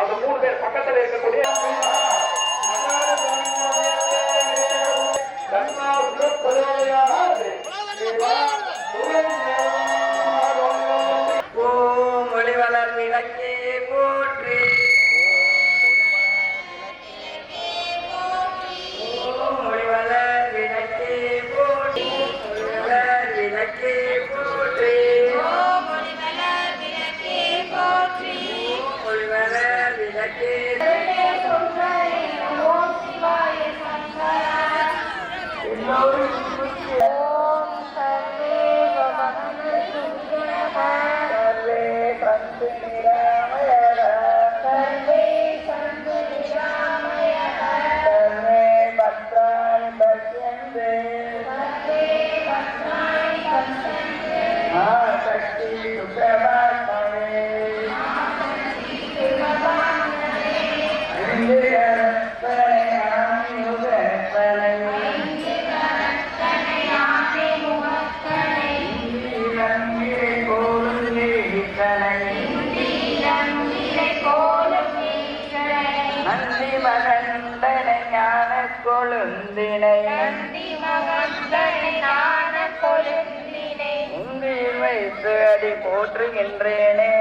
அந்த மூணு பேர் ஓம் ஒளிவளர் விளக்கே Yeah. கொழுந்தினை. உந்தியில் வைத்து அடி போற்றுகின்றேனே.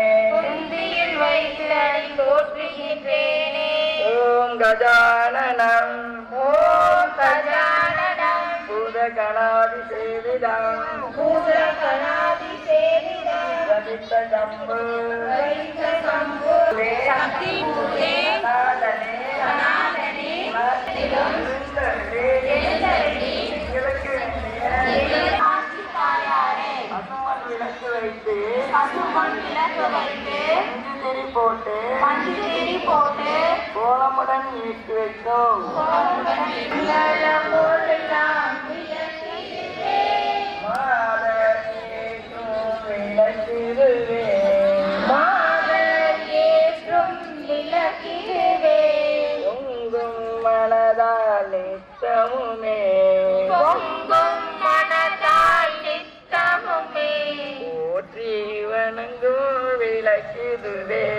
ஓம் கஜானனம். ஓம் பூதகணாதி சேவிதம். சதித்த ஜம்பு சனாதனே விளக்கு அசுமன் விளக்கு வைத்து அஞ்சு திரி போட்டு கோலமுடன் இயக்கி வைத்தோம். மனதால் போற்றி வணங்கும் விளக்கிடுவே.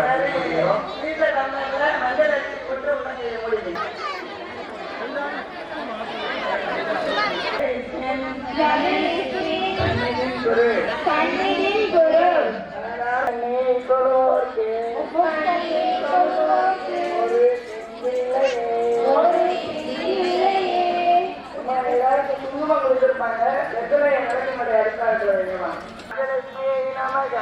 நமக.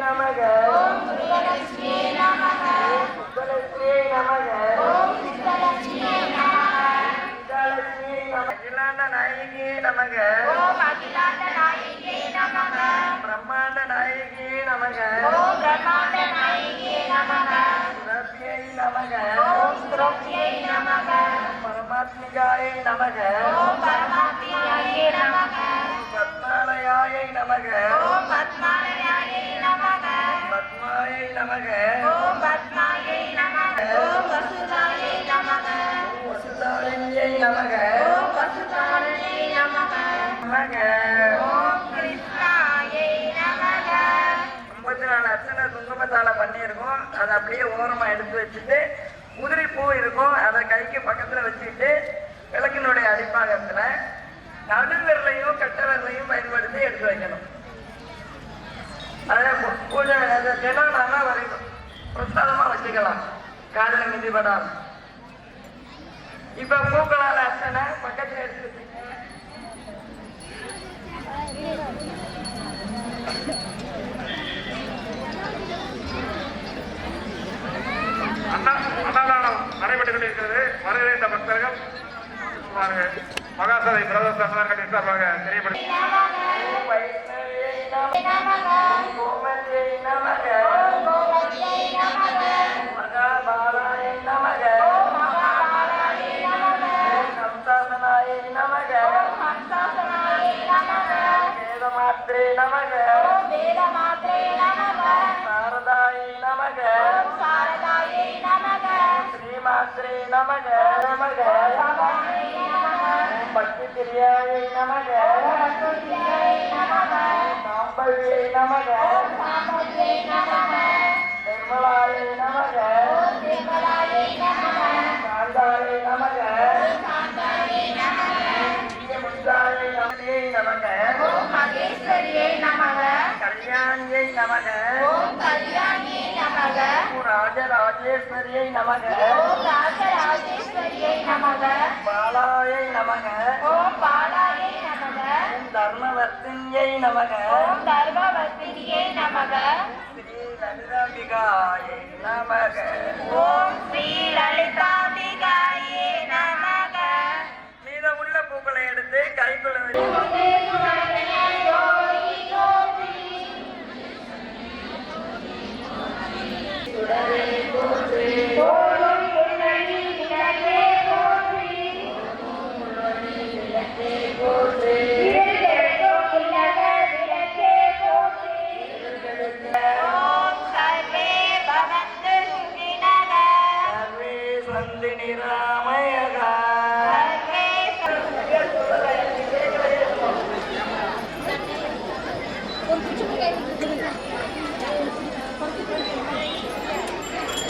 நமக ஓம் முருகலட்சுமியே நமக சுப்பலட்சுமியை நமக ஓம் சித்தலட்சுமியே நமக சீதாலட்சுமியை நமக அகிலாண்ட நாயகி நமக ஓம் அகிலாண்ட நாயகியே நமக பிரம்மாண்ட நாயகி நமக. ஓம் பிரம்மாண்ட நாயகியே நமக சுரபியை நமக ஓம் சுரபியை நமக பரமாத்மிகாயை நமக ஓம் பரமாத்மியாயே நமக பத்மாலயாயை நமக. ஓம் பத்மாலயாயே நமக பத்மாயை நமக. ஓம் பத்மாயை நமக. ஓம் வசுதாயை நமக வசுதாரிணியை நமக. ஓம் வசுதாரணியை நமக. நமக. அர்ச்சனை பண்ணியிருக்கோம். அதை அப்படியே ஓரமாக எடுத்து வச்சுட்டு உதிரி பூ இருக்கும். அதை கைக்கு பக்கத்தில் வச்சுட்டு விளக்கினுடைய அடிப்பாகத்தில் நடுவிரலையும் கட்ட விரலையும் பயன்படுத்தி எடுத்து வைக்கணும். அதே பூஜை அது தினம் வரைக்கும் பிரசாதமாக வச்சுக்கலாம். காதில் மிதிபடாம இப்போ பூக்களால் அர்ச்சனை பக்கத்தில் எடுத்து வச்சுங்க நமக சம்சாசனாயை நமக ஓம் ஹம்சாசனாயை நமக வேதமாத்ரே நமக ஓம் வேதமாத்ரே நமக. சாரதாயை நமக. சாரதாயை நமக. நமக. பிரியாயை நமக சாம்பவியை நமக. நிர்மலாயை நமக. சாந்தாயை நமக கல்யாணியை நமக ராஜராஜேஸ்வரியை நமக. ஓம் ராஜராஜேஸ்வரியை நமக. பாலாயை நமக. ஓம் தர்மவர்த்தியை நமக. ஓம் தர்மவர்த்தினியை நமக. ஸ்ரீ லலிதாம்பிகாயை நமக. ஓம் ஸ்ரீ லலிதாம்பிகாயே நமக. மீதமுள்ள பூக்களை எடுத்து கைக்குள்ள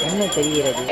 என்ன தெரிகிறது?